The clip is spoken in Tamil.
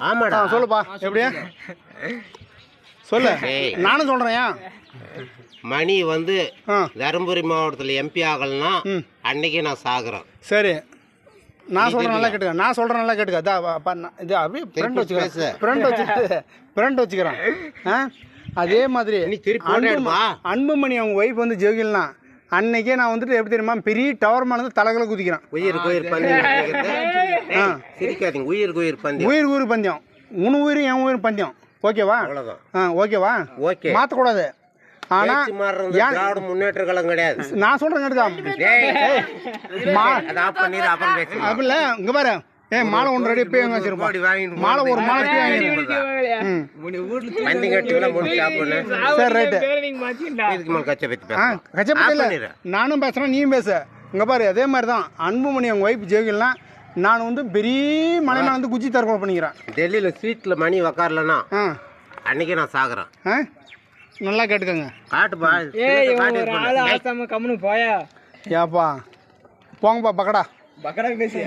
ஆமாடா. சொல்லுப்பா. எப்படியா? சொல்லு. நானும் சொல்கிறேன் ஏன் மணி வந்து தருமபுரி மாவட்டத்தில் எம்பி ஆகலன்னா. அன்னைக்கு நான் சாகுறேன். சரி. நான் சொல்கிறேன் நல்லா கேட்டுக்க. நான் சொல்கிறேன் நல்லா கேட்டுக்க. நான் இது அப்படியே ஃப்ரெண்ட். வச்சுக்கிறேன். ஃப்ரெண்ட் வச்சுட்டு ஃப்ரெண்ட் வச்சுக்கிறேன். அதே மாதிரி. அன்புமணி அவங்க ஒய்ஃப் வந்து ஜெயிக்கலனா அன்னைக்கே நான் வந்துட்டு எப்படி தெரியுமா பெரிய டவர் மேலே தலைகளை குதிக்கிறேன். உயிருக்கு உயிர் பந்தயம் சிரிக்காதீங்க. உயிருக்கு உயிர் பந்தயம். உயிர் உயிர் பந்தயம். உன் உயிரும் என் உயிர் பந்தயம். ஓகேவா? ஆ ஓகேவா? ஓகே. மாற்றக்கூடாது மாறுறது திராவிட முன்னேற்ற கழகம் கிடையாது. நான் அப்புறம் பேசலாம் அப்படில்ல இங்கே பாரு. ஏ மாலை ஒன்று ரெடி போய் வாங்கிட்டு மாலை ஒரு மாலை போய் வாங்கிட்டு வாங்கிடுறேன் ம். பந்தி கட்டிலாம் முடிச்சு சாப்பிடணும் சரி ரைட்டு. இதுக்கு மேலே கச்சை பற்றி ஆ பேசலாம் கச்சப்பட்டு ஆஃப் இல்லை பண்ணிடு. நானும் பேசுகிறேன் நீயும் பேசு. இங்கே பாரு அதே மாதிரி தான் அன்புமணி அவங்க ஒய்ஃப் ஜெயிக்கலனா நான் வந்து பெரிய மலை மேலே வந்து குச்சி தற்கொலை பண்ணிக்கிறேன். டெல்லியில் சீட்டில் மணி உக்காரலன்னா ஆ. அன்னைக்கு நான் சாகுறேன். ஆ? நல்லா கேட்டுக்கோங்க. காட்டுப்பா. ஏய் போயா? ஏப்பா போங்கப்பா பக்கடா. பக்கடா பேசி